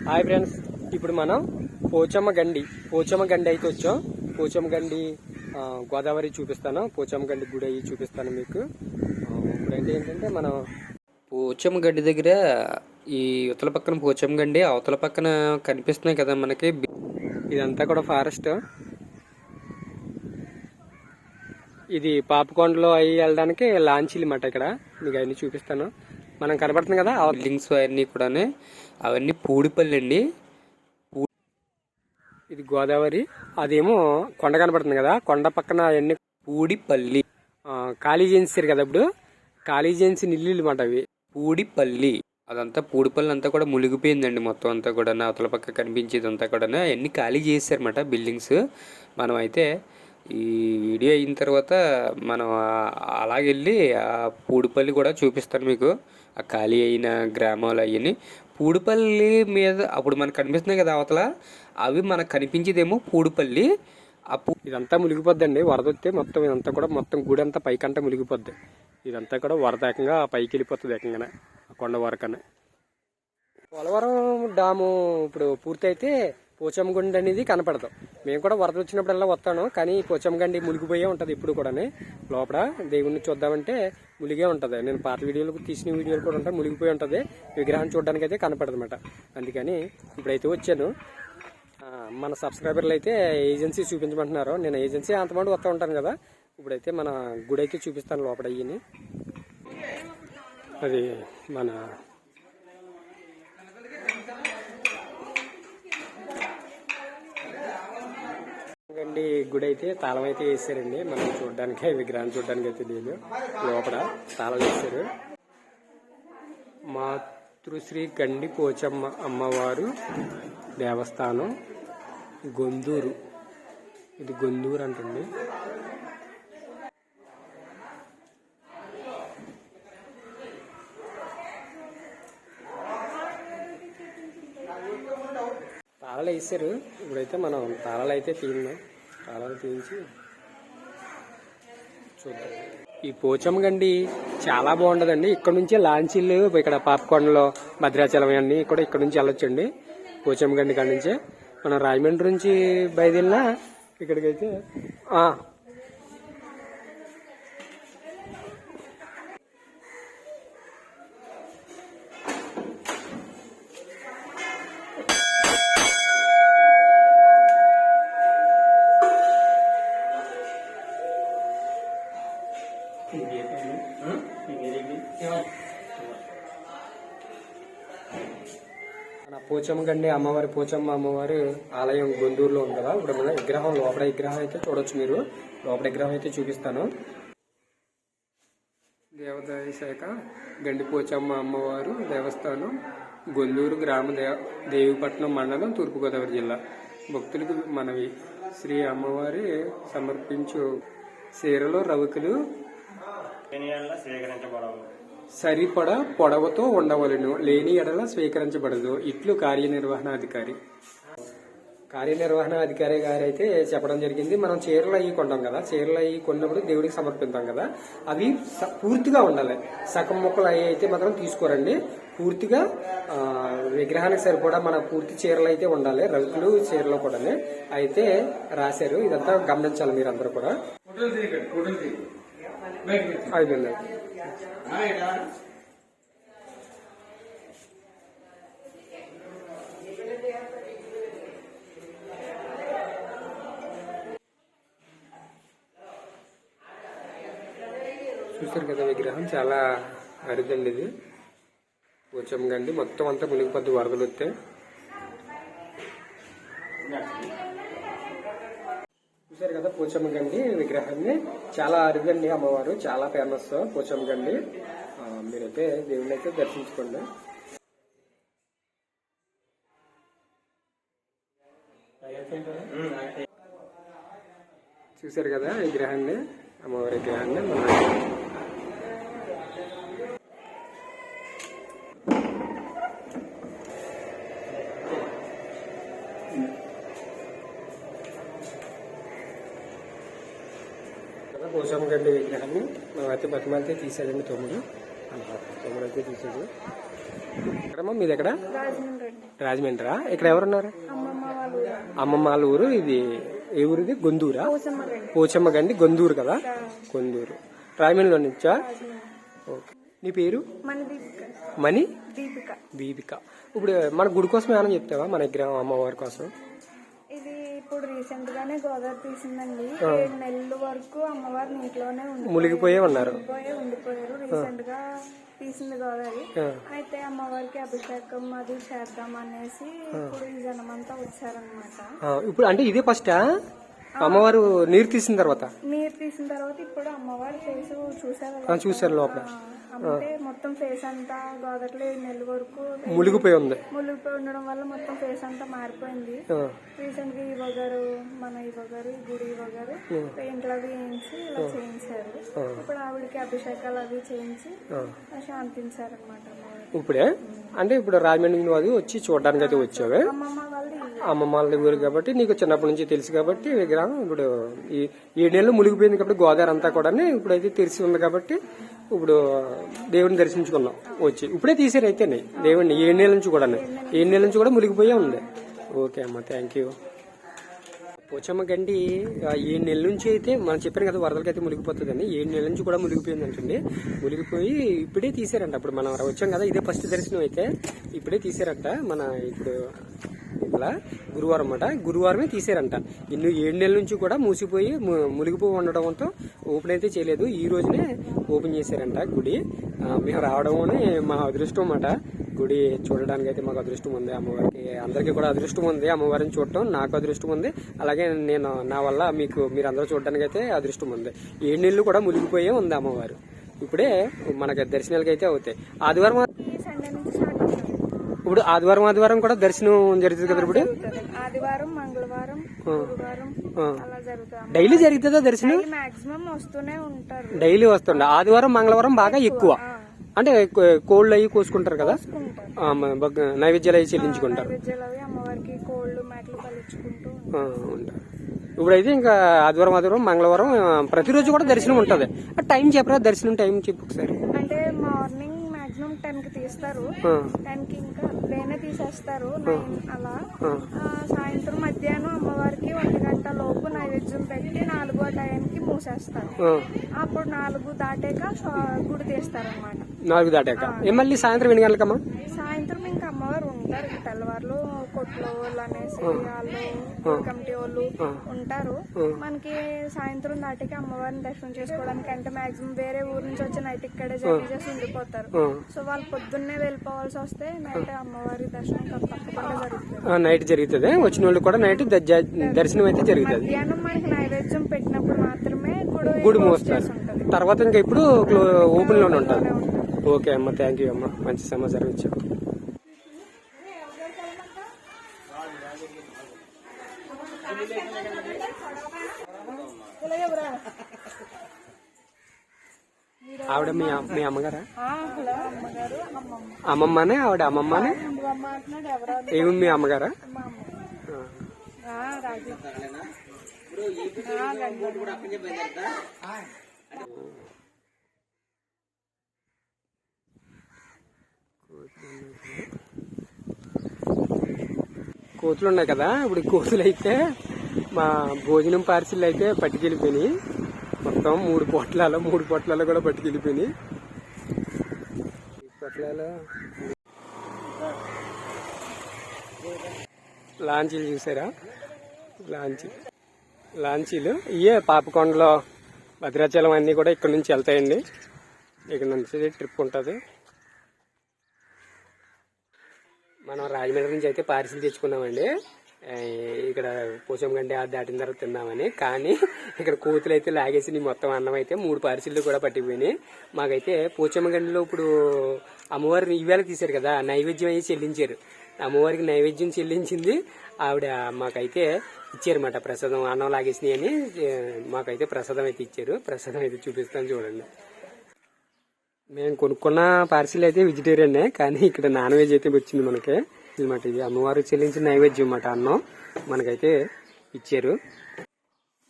Hi friends ఇప్పుడు మనం పోచమ్మ గండి పోచమ్మ గండి అయితే వచ్చాం. పోచమ్మ గండి గోదావరి చూపిస్తాను. పోచమ్మ గండి గుడి అయ్యి చూపిస్తాను మీకు. ఇప్పుడైతే ఏంటంటే మనం పోచమ్మ గడ్డి దగ్గర ఈ ఇవతల పక్కన పోచమ్మ గడ్డి అవతల పక్కన కనిపిస్తున్నాయి కదా మనకి. ఇదంతా కూడా ఫారెస్ట్. ఇది పాపకొండలో అయ్యి వెళ్ళడానికి లాంచీలు మాట ఇక్కడ. మీకు అవన్నీ చూపిస్తాను. మనం కనబడుతుంది కదా బిల్డింగ్స్ అవన్నీ కూడా అవన్నీ పూడిపల్లి అండి. ఇది గోదావరి. అదేమో కొండ కనపడుతుంది కదా. కొండ పక్కన అవన్నీ పూడిపల్లి. ఖాళీ చేయించారు కదా ఇప్పుడు. ఖాళీ చేయించి నిల్లు మాట అవి. పూడిపల్లి. అదంతా పూడిపల్లి అంతా కూడా మునిగిపోయిందండి మొత్తం అంతా కూడా. అవతల పక్క కనిపించేది అంతా కూడా అవన్నీ ఖాళీ చేశారన్నమాట బిల్డింగ్స్. మనం అయితే ఈ వీడియో అయిన తర్వాత మనం అలాగెళ్ళి ఆ పూడిపల్లి కూడా చూపిస్తాను మీకు. ఆ ఖాళీ అయిన గ్రామాలు అవన్నీ. పూడిపల్లి మీద అప్పుడు మనకు కనిపిస్తున్నాయి కదా అవతల అవి మనకు కనిపించేదేమో పూడిపల్లి. అప్పు ఇదంతా మునిగిపోద్దండి. వరద వస్తే మొత్తం ఇదంతా కూడా మొత్తం గుడి అంతా పైకంతా మునిగిపోద్ది. ఇదంతా కూడా వరద ఏకంగా పైకి వెళ్ళిపోతుంది ఏకంగానే కొండ వరకనే. పోలవరం డాము ఇప్పుడు పూర్తయితే పోచమ్మగుండి అనేది కనపడదు. మేము కూడా వరద వచ్చినప్పుడల్లా వస్తాను కానీ పోచమ్మగండి మునిగిపోయే ఉంటుంది ఇప్పుడు కూడా లోపల దేవుణ్ణి చూద్దామంటే మునిగే ఉంటుంది. నేను పాత వీడియోలు తీసిన వీడియోలు కూడా ఉంటాయి మునిగిపోయి ఉంటుంది. విగ్రహం చూడడానికి అయితే కనపడదు అనమాట అందుకని ఇప్పుడైతే వచ్చాను. మన సబ్స్క్రైబర్లు అయితే ఏజెన్సీ చూపించమంటున్నారు. నేను ఏజెన్సీ అంతమంది వస్తూ ఉంటాను కదా. ఇప్పుడైతే మన గుడి అయితే చూపిస్తాను లోపల అయ్యని. అది మన అండి గుడి అయితే తాళం అయితే వేసారండి. మనం చూడడానికి విగ్రహం చూడడానికి అయితే లేదు. లోపల తాళం వేసారు. మాతృశ్రీ గండి పోచమ్మ అమ్మవారు దేవస్థానం గొందూరు. ఇది గొందూరు అంటండి. తాళాలు వేసారు ఇప్పుడైతే మనం తాళాలు అయితే తీయందాం తాళాలు తీయించి చూద్దాం. ఈ పోచమ్మ గండి చాలా బాగుంటదండి ఇక్కడ నుంచే లాంచీలు ఇక్కడ పాపకొండలో భద్రాచలం అన్ని కూడా ఇక్కడ నుంచి వెళ్ళొచ్చండి. పోచమ్మ గండి కాడ నుంచే. మనం రాజమండ్రి నుంచి బయలుదేరినా ఇక్కడికైతే పోచమ్మ గండి అమ్మవారి పోచమ్మ అమ్మవారి ఆలయం గొందూరులో ఉంది కదా. ఇప్పుడు మన విగ్రహం లోపల విగ్రహం అయితే చూడొచ్చు మీరు. లోపల విగ్రహం అయితే చూపిస్తాను. దేవాదాయ శాఖ గండి పోచమ్మ అమ్మవారు దేవస్థానం గొల్లూరు గ్రామ దేవ దేవిపట్నం మండలం తూర్పుగోదావరి జిల్లా. భక్తులకు మనవి. శ్రీ అమ్మవారి సమర్పించు చీరలో రవికులు ఎనియల్ల సరిపడ పొడవుతో ఉండవలను. లేని ఎడల స్వీకరించబడదు. ఇట్లు కార్యనిర్వహణాధికారి. కార్యనిర్వహణాధికారి గారు అయితే చెప్పడం జరిగింది. మనం చీరలు అవి కొంటాం కదా. చీరలు అవి కొన్నప్పుడు దేవుడికి సమర్పిస్తాం కదా. అవి పూర్తిగా ఉండాలి. సగం ముక్కలు అవి అయితే మాత్రం తీసుకోరండి. పూర్తిగా విగ్రహానికి సరిపడా మన పూర్తి చీరలు అయితే ఉండాలి. రవికులు చీరలు కూడా అయితే రాశారు. ఇదంతా గమనించాలి మీరు అందరూ కూడా అయిపోయింది చూసారు కదా విగ్రహం చాలా అరుదండి ఇది. వచ్చాం గండి మొత్తం అంతా మునిగిపోద్ది వరదలు వస్తే చూసారు కదా పోచమ్మ గండి విగ్రహాన్ని. చాలా అరుదండి అమ్మవారు చాలా ఫేమస్ పోచమ్మ గండి. మీరైతే దేవుని అయితే దర్శించుకోండి. చూసారు కదా విగ్రహాన్ని అమ్మవారి విగ్రహాన్ని. పోషమ్మ గడ్డి విగ్రహాన్ని మేమైతే బతిమాలితే తీసాడండి తమ్ముడు. తమ్ముడు అయితే తీసాడు. ఎక్కడమ్మా మీది ఎక్కడ? రాజమండ్రి. ఇక్కడ ఎవరున్నారు? అమ్మమ్మ వాళ్ళు ఊరు. ఇది ఏ ఊరిది? గొందూరా? పోసమ్మగండి పోచమ్మ గండి గొందూరు కదా? గొందూరు. రాజమండ్రిలో నుంచా? ఓకే. నీ పేరు? మణి దీపిక. దీపిక. ఇప్పుడు మన గుడి కోసం ఏమైనా చెప్తావా? మన విగ్రహం అమ్మవారి కోసం? ఇది రీసెంట్ గానే గోదావరి తీసిందండి. ఏడు నెలల వరకు అమ్మవారి ఇంట్లోనే ఉండిపోయి మునిగిపోయే ఉన్నారు. ఉండిపోయి ఉండిపోయారు. రీసెంట్గా తీసింది గోదావరి. అయితే అమ్మవారికి అభిషేకం అది చేద్దాం అనేసి ఇప్పుడు ఈ జనమంతా వచ్చారనమాట ఇప్పుడు అంటే ఇదే ఫస్టా అమ్మవారు నీరు తీసిన తర్వాత? నీరు తీసిన తర్వాత ఇప్పుడు అమ్మవారి ఫేస్ చూసారు ఆ, చూశారు లోపల. మొత్తం ఫేస్ అంతా గోదావరిలో ఏడు నెలల వరకు మునిగిపోయి ఉంది. మునిగిపోయి ఉండడం వల్ల మొత్తం ఫేస్ అంతా మారిపోయింది. రీసెంట్గా ఇవ్వ గారు మన ఇవ్వ గారు గుడి ఇవ్వ గారు పెయింట్లు అవి వేయించి ఇలా చేయించారు. ఇప్పుడు ఆవిడకి అభిషేకాలు అవి చేయించి శాంతించారు అనమాట ఇప్పుడే? అంటే ఇప్పుడు రాజమండ్రి నువ్వు అది వచ్చి చూడడానికి అయితే వచ్చావే? అమ్మమ్మ వాళ్ళ ఊరు కాబట్టి నీకు చిన్నప్పటి నుంచి తెలుసు కాబట్టి విగ్రహం ఇప్పుడు ఈ ఏడు నెలలు మునిగిపోయింది కాబట్టి గోదావరి అంతా కూడా ఇప్పుడు అయితే తెరిచి ఉంది కాబట్టి ఇప్పుడు దేవుడిని దర్శించుకున్నాం వచ్చి. ఇప్పుడే తీసారు అయితే దేవుడిని ఏడు నెలల నుంచి కూడా ఏడు నెలల నుంచి కూడా మునిగిపోయే ఉంది. ఓకే అమ్మ థ్యాంక్ యూ పోచమ్మ గండి ఏడు నెలల నుంచి అయితే మనం చెప్పాను కదా వరదలకి అయితే మునిగిపోతుందని. ఏడు నెలల నుంచి కూడా మునిగిపోయింది అంటండి. మునిగిపోయి ఇప్పుడే తీసారంట అప్పుడు మనం వచ్చాం కదా ఇదే ఫస్ట్ దర్శనం అయితే. ఇప్పుడే తీసారంట మన ఇప్పుడు ఇలా గురువారం అన్నమాట. గురువారమే తీసారంట. ఇన్ని ఏడు నెలల నుంచి కూడా మూసిపోయి ము- మునిగిపోయి ఉండడంతో ఓపెన్ అయితే చేయలేదు. ఈ రోజునే ఓపెన్ చేశారంట గుడి. మేము రావడం మా అదృష్టం అన్నమాట. గుడి చూడడానికి అయితే మాకు అదృష్టం ఉంది. అమ్మవారికి అందరికీ కూడా అదృష్టం ఉంది. అమ్మవారిని చూడటం నాకు అదృష్టం ఉంది. అలాగే నేను నా వల్ల మీకు మీరు అందరూ చూడడానికి అయితే అదృష్టం ఉంది. ఏడు నెలలు కూడా మునిగిపోయే ఉంది అమ్మవారు. ఇప్పుడే మనకి దర్శనాలకి అయితే అవుతాయి. ఆదివారం ఈ సండే నుంచి స్టార్ట్ అవుతుంది ఇప్పుడు ఆదివారం ఆదివారం కూడా దర్శనం జరుగుతుంది కదా ఇప్పుడు? ఆదివారం మంగళవారం గురువారం అలా జరుగుతుంది డైలీ జరుగుతుందా దర్శనం? మాక్సిమం వస్తూనే ఉంటారు. డైలీ వస్తుండే ఆదివారం మంగళవారం బాగా ఎక్కువ అంటే కోళ్ళు అవి కోసుకుంటారు కదా? నైవేద్యాలు అవి చెల్లించుకుంటారు. ఇప్పుడైతే ఇంకా ఆదివారం ఆదివారం మంగళవారం ప్రతిరోజు కూడా దర్శనం ఉంటుంది. టైం చెప్పరా? దర్శనం టైం చెప్పు ఒకసారి. అంటే మార్నింగ్ మాక్సిమం టెన్కి తీస్తారు. ఆ, టెన్కి ఇంకా వేనే తీసేస్తారు నైన్ అలా. సాయంత్రం మధ్యాహ్నం అమ్మవారికి ఒంటి గంట లోపు నైవేద్యం పెట్టి నాలుగో టైంకి మూసేస్తారు. అప్పుడు నాలుగు దాటాక గుడి తీస్తారు అనమాట నాలుగు దాటాక. మళ్ళీ సాయంత్రం ఎన్ని గంటలకమ్మా? సాయంత్రం ఇంకా అమ్మవారు ఉంటారు. తెల్లవారులు కొట్లో అనేసి వాళ్ళు కమిటీ వాళ్ళు ఉంటారు. మనకి సాయంత్రం దాటికి అమ్మవారిని దర్శనం చేసుకోవడానికి అంటే మాక్సిమం వేరే ఊరు నుంచి వచ్చి నైట్ ఇక్కడే జర్నీ చేసి ఉండిపోతారు. సో వాళ్ళు పొద్దున్నే వెళ్ళిపోవాల్సి వస్తే నైట్ అమ్మవారి దర్శనం తప్పకుండా జరుగుతుంది. నైట్ జరుగుతుంది. వచ్చిన వాళ్ళు కూడా నైట్ దర్శనం అయితే జరుగుతుంది. మధ్యాహ్నం మనకి నైవేద్యం పెట్టినప్పుడు మాత్రమే గుడి మోస్తారు. తర్వాత ఇంకా ఇప్పుడు ఓపెన్లోనే ఉంటుంది. ఓకే అమ్మ థ్యాంక్ యూ అమ్మ. మంచి సమాచారం ఇచ్చావు. ఆవిడ మీ మీ అమ్మగారా? అమ్మమ్మనే? ఆవిడ అమ్మమ్మనే? ఏమి మీ అమ్మగారా? కోతులు ఉన్నాయి కదా ఇప్పుడు కోతులు అయితే మా భోజనం పార్సిల్ అయితే పట్టుకెళ్ళిపోయినాయి. మొత్తం మూడు పొట్లాలు మూడు పొట్లాలు కూడా పట్టుకెళ్ళిపోయినాయి. ఈ పొట్లాలు లాంచీలు చూసారా? లాంచీ. లాంచీలు. ఇయే పాపకొండలో భద్రాచలం అన్నీ కూడా ఇక్కడ నుంచి వెళ్తాయండి. ఇక్కడ నుంచి ట్రిప్ ఉంటుంది. మనం రాజమండ్రి నుంచి అయితే పార్సిల్ తెచ్చుకున్నామండి. ఇక్కడ పోచంగండి ఆ దాటిన తర్వాత తిన్నామని కానీ ఇక్కడ కోతులు అయితే లాగేసి మొత్తం అన్నం అయితే మూడు పార్సిల్లు కూడా పట్టిపోయినాయి. మాకైతే పోచమ్మగండిలో ఇప్పుడు అమ్మవారిని ఇవాళ తీశారు కదా నైవేద్యం అయితే చెల్లించారు. అమ్మవారికి నైవేద్యం చెల్లించింది. ఆవిడ మాకైతే ఇచ్చారన్నమాట ప్రసాదం అన్నం లాగేసినాయి అని మాకైతే ప్రసాదం అయితే ఇచ్చారు. ప్రసాదం అయితే చూపిస్తాను చూడండి. మేము కొనుక్కున్న పార్సిల్ అయితే వెజిటేరియన్ కానీ ఇక్కడ నాన్ వెజ్ అయితే వచ్చింది మనకి. అనమాట ఇది. అమ్మవారు చెల్లించిన నైవేద్యం అన్నమాట అన్నం. మనకైతే ఇచ్చారు.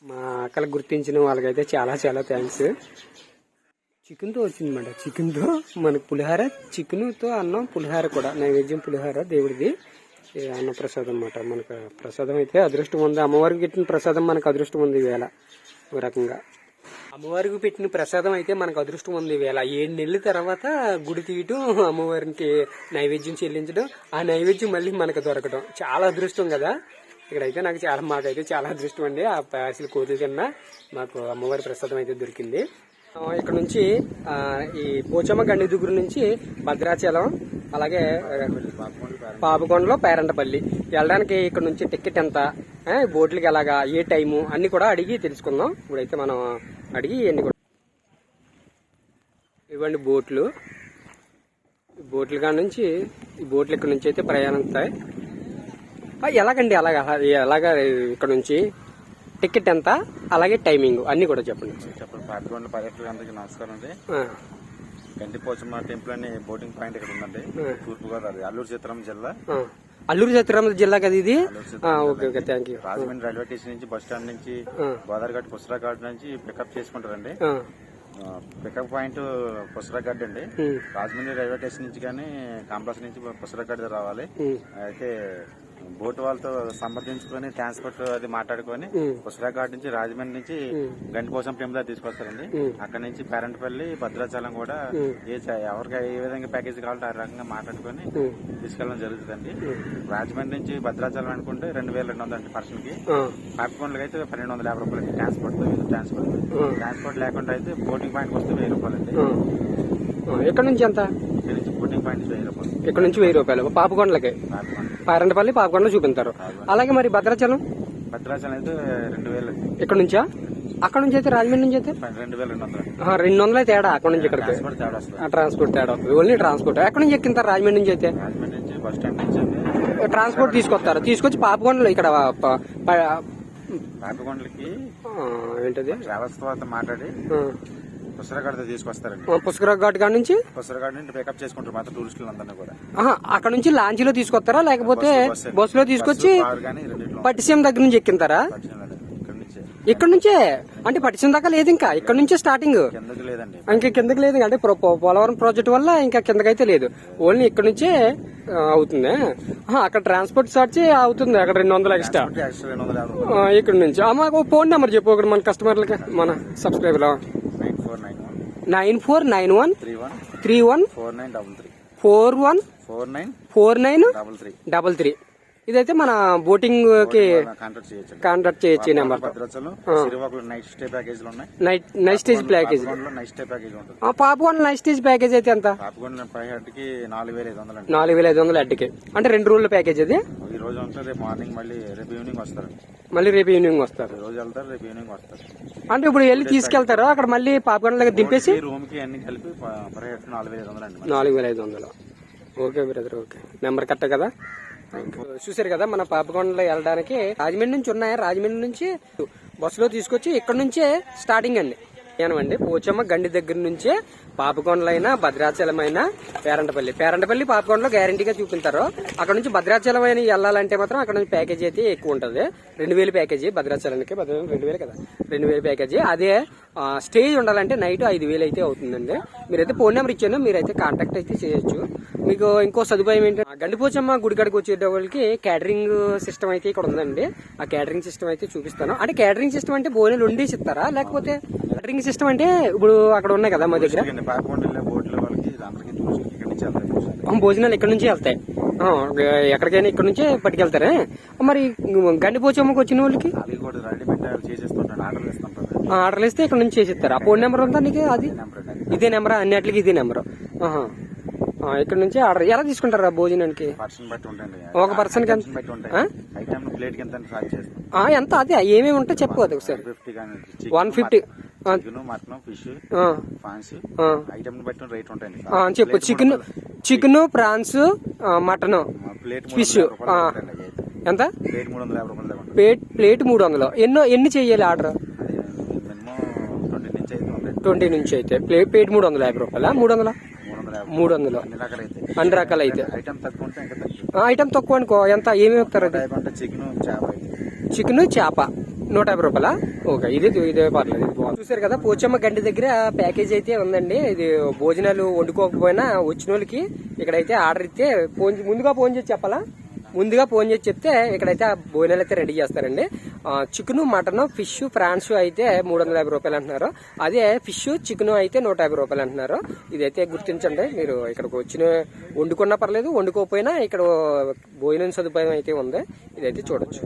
మా అక్కలు గుర్తించిన వాళ్ళకైతే చాలా చాలా థ్యాంక్స్ చికెన్తో వచ్చిందన్నమాట. చికెన్తో మనకు పులిహార చికెన్తో అన్నం పులిహార కూడా. నైవేద్యం పులిహార దేవుడిది. అన్నప్రసాదం అన్న ప్రసాదం అన్నమాట. మనకు ప్రసాదం అయితే అదృష్టం ఉంది. అమ్మవారికి పెట్టిన ప్రసాదం మనకు అదృష్టం ఉంది ఈవేళ. ఒక రకంగా. అమ్మవారికి పెట్టిన ప్రసాదం అయితే మనకు అదృష్టం ఉంది. వేళ ఏడు నెలల తర్వాత గుడి తీయటం అమ్మవారికి నైవేద్యం చెల్లించడం ఆ నైవేద్యం మళ్ళీ మనకు దొరకడం చాలా అదృష్టం కదా. ఇక్కడైతే నాకు చాలా మాకైతే చాలా అదృష్టం అండి. ఆ అసలు కోతుల కన్నా మాకు అమ్మవారి ప్రసాదం అయితే దొరికింది. ఇక్కడ నుంచి ఈ పోచమ్మ గండి దగ్గర నుంచి భద్రాచలం అలాగే పాపకొండలో పేరంటపల్లి వెళ్ళడానికి ఇక్కడ నుంచి టికెట్ ఎంత? బోట్లకి ఎలాగా ఏ టైము? అన్ని కూడా అడిగి తెలుసుకుందాం. ఇప్పుడైతే మనం అడిగి ఎన్ని కూడా ఇవ్వండి బోట్లు. ఈ బోట్ల కాడ నుంచి ఈ బోట్లు ఇక్కడ నుంచి అయితే ప్రయాణం అవుతాయి. ఆ, ఎలాగండి అలాగా? ఎలాగా ఇక్కడ నుంచి? టికెట్ ఎంత? అలాగే టైమింగ్ అన్ని కూడా చెప్పండి. చెప్పండి. పాపికొండ పర్యటకులందరికీ నమస్కారం అండి. గంటిపోచమ్మ టెంపుల్ అని బోటింగ్ పాయింట్ ఇక్కడ ఉందండి. తూర్పు గోదావరి అల్లూరు సీతారాం జిల్లా. అల్లూరు సీతారామ జిల్లా కదా ఇది? Okay okay thank you Rajahmundry railway station నుంచి బస్ స్టాండ్ నుంచి గోదావరిఘాట్ పుస్తకాఘాట్ నుంచి పికప్ చేసుకుంటారండి. పికప్ పాయింట్ పుస్తకాఘాట్ అండి. రాజమండ్రి రైల్వే స్టేషన్ నుంచి కానీ కాంప్లెక్స్ నుంచి పుస్తకాఘాట్ రావాలి. అయితే బోట్ వాళ్ళతో సంప్రదించుకొని ట్రాన్స్పోర్ట్ అది మాట్లాడుకొని పుస్తకాఘాట్ నుంచి రాజమండ్రి నుంచి గంటిపోసం దాకా తీసుకొస్తారండి. అక్కడ నుంచి పేరంటపల్లి భద్రాచలం కూడా ఏ ఎవరికి ఏ విధంగా ప్యాకేజ్ కావాలంటే ఆ రకంగా మాట్లాడుకొని తీసుకెళ్ళడం జరుగుతుందండి. రాజమండ్రి నుంచి భద్రాచలం అనుకుంటే రెండు వేల రెండు వందలు పర్సన్కి పాపికొండలకి అయితే పన్నెండు వందల యాభై రూపాయలు ట్రాన్స్పోర్ట్ ట్రాన్స్పోర్ట్ ట్రాన్స్పోర్ట్ లేకుండా అయితే బోటింగ్ పాయింట్ వస్తే వెయ్యి రూపాయలు అండి ఆ. ఆ, ఎక్కడ నుంచి ఎంత ఇక్కడ నుంచి బోటింగ్ పాయింట్ వెయ్యి రూపాయలు. ఇక్కడ నుంచి వెయ్యి రూపాయలు? పాపకొండలకి? పాపికొండ పారంటపల్లి పాపకొండలో చూపించారు. అలాగే మరి భద్రాచలం? భద్రాచలం అయితే రెండు వేలు. ఇక్కడ నుంచా? అక్కడ నుంచి అయితే రాజమండ్రి నుంచి అయితే? రెండు వందలు. తేడా అక్కడ నుంచి ఇక్కడికి. ట్రాన్స్పోర్ట్ తేడా వస్తుంది ఓన్లీ ట్రాన్స్పోర్ట్. ఎక్కడ నుంచి ఎక్కింటారు? రాజమండ్రి నుంచి అయితే? ట్రాన్స్పోర్ట్ తీసుకొస్తారు. తీసుకొచ్చి పాపకొండలో ఇక్కడ పాపికొండలకి ఏంటది? మాట్లాడి తీసుకొస్తారండి. కాడ నుంచి? పుస్తకాడి నుంచి పికప్ చేసుకుంటారు మాత్రం టూరిస్టులు అందరినీ కూడా. ఆహా, అక్కడ నుంచి లాంచీలో తీసుకొస్తారా? లేకపోతే బస్సు, బస్సులో తీసుకొచ్చి పట్టిసీమ దగ్గర నుంచి ఎక్కింతారా. ఇక్కడ నుంచి. అంటే పట్టిసీమ దాకా లేదు ఇంకా? ఇక్కడ నుంచే స్టార్టింగ్ ఇంకా కిందకి లేదు అంటే పోలవరం ప్రాజెక్ట్ వల్ల ఇంకా కిందకైతే లేదు. ఓన్లీ ఇక్కడ నుంచే అవుతుంది? అక్కడ ట్రాన్స్పోర్ట్ ఛార్జ్ అవుతుంది. అక్కడ రెండు వందలు ఎక్స్ట్రా ఇక్కడ నుంచి. మాకు ఫోన్ నెంబర్ చెప్పు. ఒకటి మన కస్టమర్లకి మన subscriber nine four nine one three one three one four nine double three. Four one four nine four nine double three. Double three. ఇదైతే మన బోటింగ్కి కాంటాక్ట్ చేయొచ్చు నెంబర్ నైట్ స్టే ప్యాకేజీలు ఉన్నాయి. నైట్ నైట్ స్టేజ్ ప్యాకేజ్ పాపికొండలో night package stage package అయితే ఎంత? నాలుగు వేల ఐదు వందలు అడ్డకి. అంటే రెండు రోజుల ప్యాకేజ్ అది? ఈ రోజు రేపు మార్నింగ్ మళ్ళీ రేపు ఈవినింగ్ వస్తారు మళ్ళీ రేపు ఈవినింగ్ వస్తారు. రోజు వెళ్తారు రేపు ఈవినింగ్ వస్తారు. అంటే ఇప్పుడు వెళ్ళి తీసుకెళ్తారు? అక్కడ మళ్ళీ పాపకొండ దగ్గర దింపేసి? రూమ్కి అన్ని కలిపి నాలుగు వేల ఐదు వందలు నాలుగు వేల ఐదు వందలు. Okay brother okay. Number correct కదా? చూసారు కదా మన పాపకొండలో వెళ్ళడానికి. రాజమండ్రి నుంచి ఉన్నాయి? రాజమండ్రి నుంచి బస్సులో తీసుకొచ్చి ఇక్కడ నుంచే స్టార్టింగ్ అండి. ఏమండి? పోచమ్మ గండి దగ్గర నుంచే పాపకొండలైనా భద్రాచలం అయినా పేరంటపల్లి. పేరంటపల్లి పాపకొండలో గ్యారంటీగా చూపించారు. అక్కడ నుంచి భద్రాచలం అయినా వెళ్ళాలంటే మాత్రం అక్కడ నుంచి ప్యాకేజీ అయితే ఎక్కువ ఉంటుంది. రెండు వేలు ప్యాకేజీ భద్రాచలానికి రెండు వేలు కదా. రెండు వేలు ప్యాకేజీ అదే స్టేజ్ ఉండాలంటే నైట్ ఐదు వేలు అయితే అవుతుందండి. మీరైతే ఫోన్ నెంబర్ ఇచ్చాను మీరైతే కాంటాక్ట్ అయితే చేయొచ్చు. మీకు ఇంకో సదుపాయం ఏంటంటే గండిపోచమ్మ గుడికాడికి వచ్చేటోళ్ళకి క్యాటరింగ్ సిస్టమ్ అయితే ఇక్కడ ఉందండి. ఆ క్యాటరింగ్ సిస్టమ్ అయితే చూపిస్తాను. అంటే క్యాటరింగ్ సిస్టమ్ అంటే భోజనాలు వండేసి ఇస్తారా? లేకపోతే క్యాటరింగ్ సిస్టమ్ అంటే ఇప్పుడు అక్కడ ఉన్నాయి కదా మా దగ్గర? భోజనాలు ఇక్కడ నుంచి వెళ్తాయి. ఎక్కడికైనా ఇక్కడ నుంచే పట్టుకెళ్తారా? మరి గండిపోచమ్మకి వచ్చిన వాళ్ళకి? ఆర్డర్లు ఇస్తే ఇక్కడ నుంచి చేసిస్తారు. ఆ ఫోన్ నెంబర్ ఉందా నీకు? అది? ఇదే నెంబర్? అన్నిటికి ఇదే నెంబర్. ఇక్కడ నుంచి ఆర్డర్. ఎలా తీసుకుంటారా భోజనానికి? పర్సన్ ఒక కి ఎంత? అదే ఏమేమి ఉంటే చెప్పు అది ఒకసారి. వన్ ఫిఫ్టీ చెప్పు. Chicken chicken prawns mutton fish ఎంత? ప్లేట్ ప్లేట్ ప్లేట్ మూడు వందలు. ఎన్నో ఎన్ని చెయ్యాలి ఆర్డర్ అది మినిమం ట్వంటీ నుంచి అయితే ఉంటాయి ట్వంటీ నుంచి అయితే. ప్లేట్ ప్లేట్ మూడు వందల యాభై రూపాయల? మూడు వందల మూడు వందల అన్ని రకాలు అయితే అన్ని రకాలు అయితే ఐటమ్ తక్కువ అనుకో. ఎంత ఏమేమి ఇస్తారు చికెన్ చేప అయితే. చికెన్ చేప. నూట యాభై రూపాయలా? ఓకే ఇది ఇదే పర్లేదు చూసారు కదా పోచమ్మ గండి దగ్గర ప్యాకేజ్ అయితే ఉందండి. ఇది భోజనాలు వండుకోకపోయినా వచ్చిన వాళ్ళకి ఇక్కడైతే ఆర్డర్ ఇస్తే ఫోన్ ముందుగా ఫోన్ చేసి చెప్పాలా? ముందుగా ఫోన్ చేసి చెప్తే ఇక్కడైతే ఆ భోజనాలు అయితే రెడీ చేస్తారండి. చికెన్ మటన్ ఫిష్ ఫ్రాన్స్ అయితే మూడు వందల యాభై రూపాయలు అంటున్నారు. అదే ఫిష్ చికెన్ అయితే నూట యాభై రూపాయలు అంటున్నారు. ఇదైతే గుర్తించండి మీరు ఇక్కడికి వచ్చిన వండుకున్నా పర్లేదు వండుకోకపోయినా ఇక్కడ భోజనం సదుపాయం అయితే ఉంది. ఇదైతే చూడొచ్చు.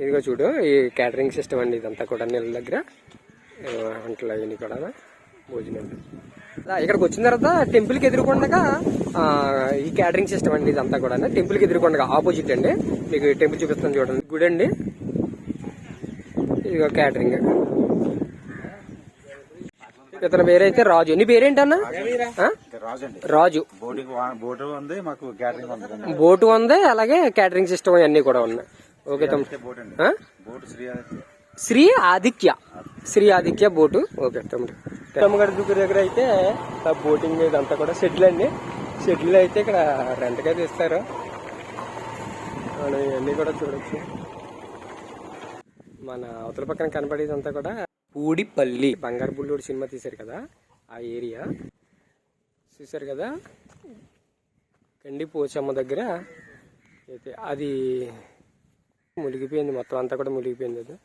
ఇదిగో చూడు ఈ క్యాటరింగ్ సిస్టమ్ అండి ఇదంతా కూడా నీళ్ళ దగ్గర. ఇదిగో వంటలు అవన్నీ కూడా భోజనాలు ఇక్కడికి వచ్చిన తర్వాత టెంపుల్కి ఎదురుకొండగా ఈ క్యాటరింగ్ సిస్టమ్ అండి ఇదంతా కూడా టెంపుల్కి ఎదురుకొండగా ఆపోజిట్ అండి. మీకు టెంపుల్ చూపిస్తాను చూడండి. గుడి అండి. ఇదిగో క్యాటరింగ్ ఇతను పేరైతే రాజు. నీ పేరేంటన్నా? రాజు. బోటు ఉంది అలాగే క్యాటరింగ్ సిస్టమ్ అన్ని కూడా ఉన్నాయి. ఓకే తమ్ముడు. శ్రీ ఆదిత్య. శ్రీ ఆదిత్య. బోటు. ఓకే తమ్ముడు. తమ్మగడ దుగ్గురు దగ్గర అయితే బోటింగ్ ఇదంతా కూడా షెడ్యూల్ అండి. షెడ్యూల్ అయితే ఇక్కడ రెంట్గా తీస్తారు. మనం ఇవన్నీ కూడా చూడొచ్చు. మన అవతల పక్కన కనపడేదంతా కూడా పూడిపల్లి. బంగారు బుల్లుడు సినిమా తీశారు కదా ఆ ఏరియా. చూశారు కదా? కండి పోచమ్మ దగ్గర అయితే అది మునిగిపోయింది మొత్తం అంతా కూడా మునిగిపోయింది అది.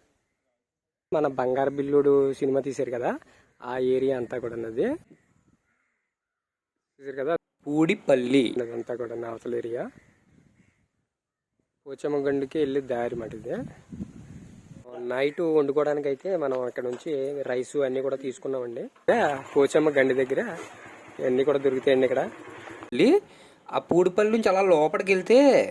మన బంగారు బిల్లుడు సినిమా తీశారు కదా ఆ ఏరియా అంతా కూడా ఉన్నది చూశారు కదా? పూడిపల్లి. అదంతా కూడా అవతల ఏరియా. పోచమ్మ గండికి వెళ్ళి దారి మాట ఇది నైట్ వండుకోవడానికి అయితే మనం ఇక్కడ నుంచి రైస్ అన్ని కూడా తీసుకున్నామండి. పోచమ్మ గండి దగ్గర ఇవన్నీ కూడా దొరుకుతాయండి ఇక్కడ. ఆ పూడిపల్లి నుంచి అలా లోపలికి వెళ్తే